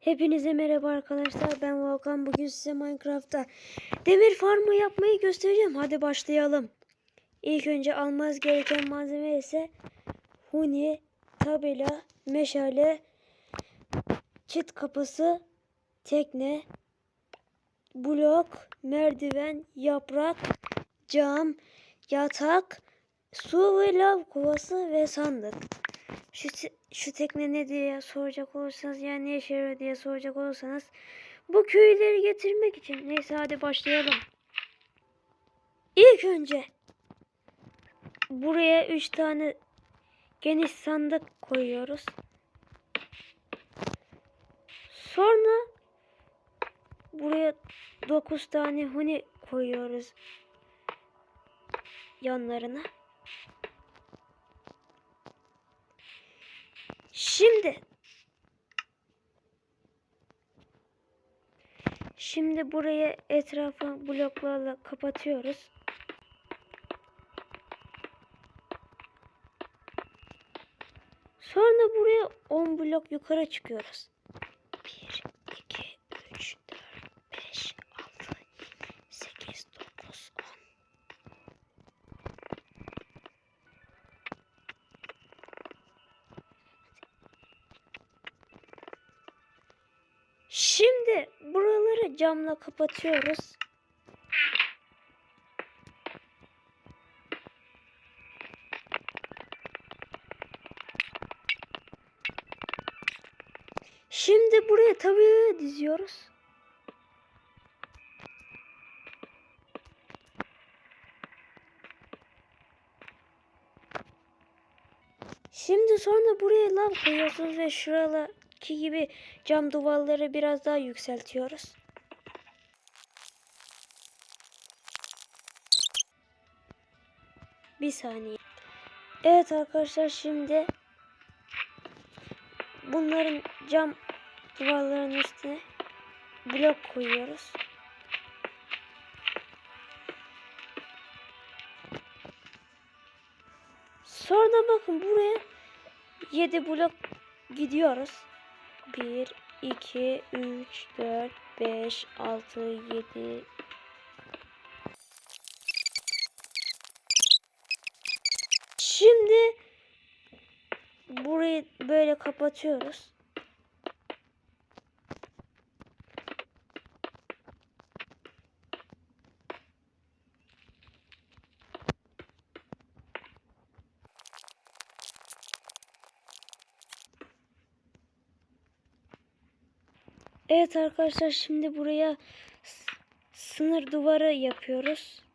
Hepinize merhaba arkadaşlar. Ben Volkan. Bugün size Minecraft'ta demir farmı yapmayı göstereceğim. Hadi başlayalım. İlk önce almaz gereken malzeme ise huni, tabela, meşale, çit kapısı, tekne, blok, merdiven, yaprak, cam, yatak, su ve lav kovası ve sandık. Şu, şu tekne ne diye soracak olursanız yani ne işe yarıyor diye soracak olursanız bu köyleri getirmek için. Neyse hadi başlayalım. İlk önce buraya 3 tane geniş sandık koyuyoruz. Sonra buraya 9 tane huni koyuyoruz yanlarına. Şimdi Şimdi burayı etrafa bloklarla kapatıyoruz. Sonra buraya 10 blok yukarı çıkıyoruz. Camla kapatıyoruz. Şimdi buraya tabii diziyoruz. Şimdi sonra buraya lav koyuyorsunuz ve şuradaki gibi cam duvarları biraz daha yükseltiyoruz. Bir saniye. Evet arkadaşlar şimdi bunların cam duvarların üstüne blok koyuyoruz. Sonra bakın buraya 7 blok gidiyoruz. 1, 2, 3, 4, 5, 6, 7. Şimdi burayı böyle kapatıyoruz. Evet arkadaşlar şimdi buraya sınır duvarı yapıyoruz.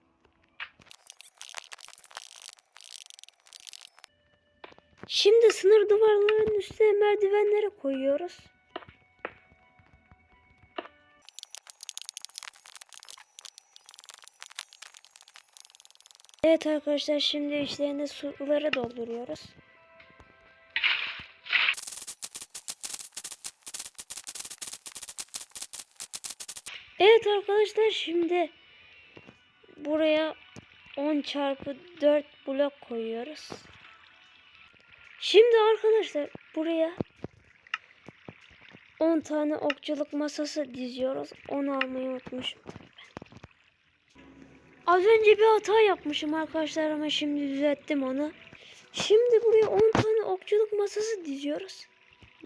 Şimdi sınır duvarlarının üstüne merdivenleri koyuyoruz. Evet arkadaşlar şimdi içlerine suları dolduruyoruz. Evet arkadaşlar şimdi buraya 10 çarpı 4 blok koyuyoruz. Şimdi arkadaşlar buraya 10 tane okçuluk masası diziyoruz. Onu almayı unutmuşum. Az önce bir hata yapmışım arkadaşlar ama şimdi düzelttim onu. Şimdi buraya 10 tane okçuluk masası diziyoruz.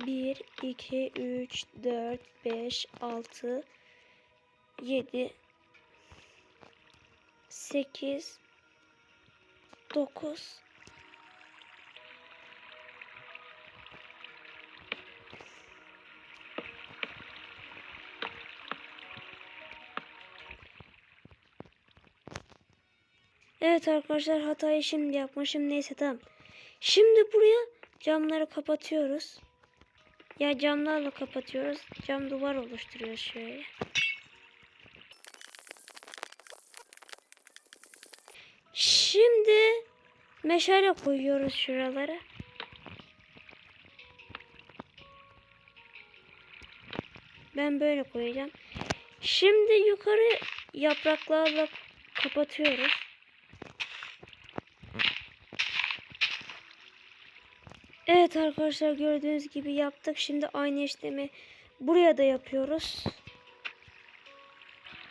1, 2, 3, 4, 5, 6, 7 8 9 Evet arkadaşlar hatayı şimdi yapmışım. Neyse tamam. Şimdi buraya camları kapatıyoruz. Ya camlarla kapatıyoruz. Cam duvar oluşturuyoruz şöyle. Şimdi meşale koyuyoruz şuralara. Ben böyle koyacağım. Şimdi yukarı yapraklarla kapatıyoruz. Evet arkadaşlar gördüğünüz gibi yaptık. Şimdi aynı işlemi buraya da yapıyoruz.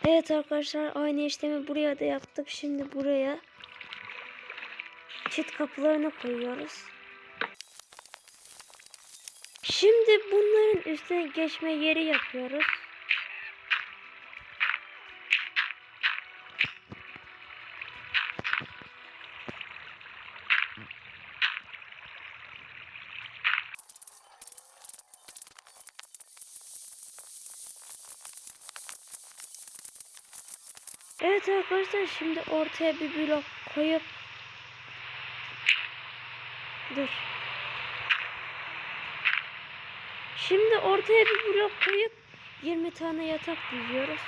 Evet arkadaşlar aynı işlemi buraya da yaptık. Şimdi buraya çit kapılarını koyuyoruz. Şimdi bunların üstüne geçme yeri yapıyoruz. Evet arkadaşlar şimdi ortaya bir blok koyup Dur. Şimdi ortaya bir blok koyup 20 tane yatak diziyoruz.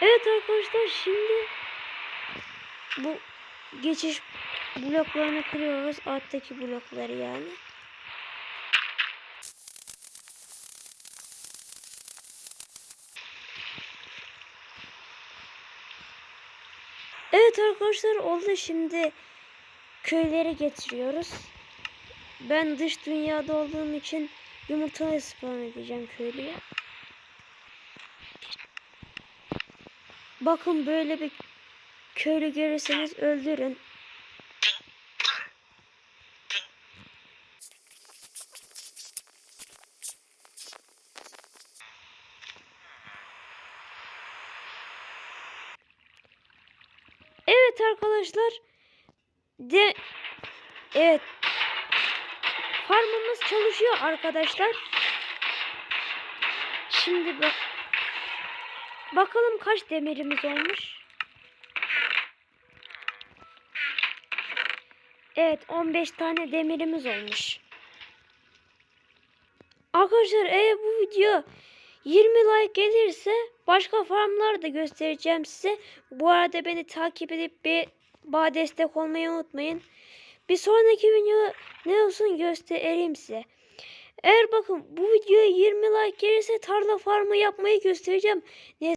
Evet arkadaşlar şimdi bu geçiş bloklarını kırıyoruz. Alttaki blokları yani. Evet arkadaşlar oldu şimdi köyleri getiriyoruz. Ben dış dünyada olduğum için yumurtayı spawn edeceğim köylüye. Bakın böyle bir köylü görürseniz öldürün. Evet arkadaşlar. De Evet. Farmımız çalışıyor arkadaşlar. Şimdi bak bakalım kaç demirimiz olmuş. Evet 15 tane demirimiz olmuş. Arkadaşlar eğer bu video 20 like gelirse başka farmlar da göstereceğim size. Bu arada beni takip edip bir bana destek olmayı unutmayın. Bir sonraki video ne olsun göstereyim size. Eğer bakın bu videoya 20 like gelirse tarla farmı yapmayı göstereceğim. Ne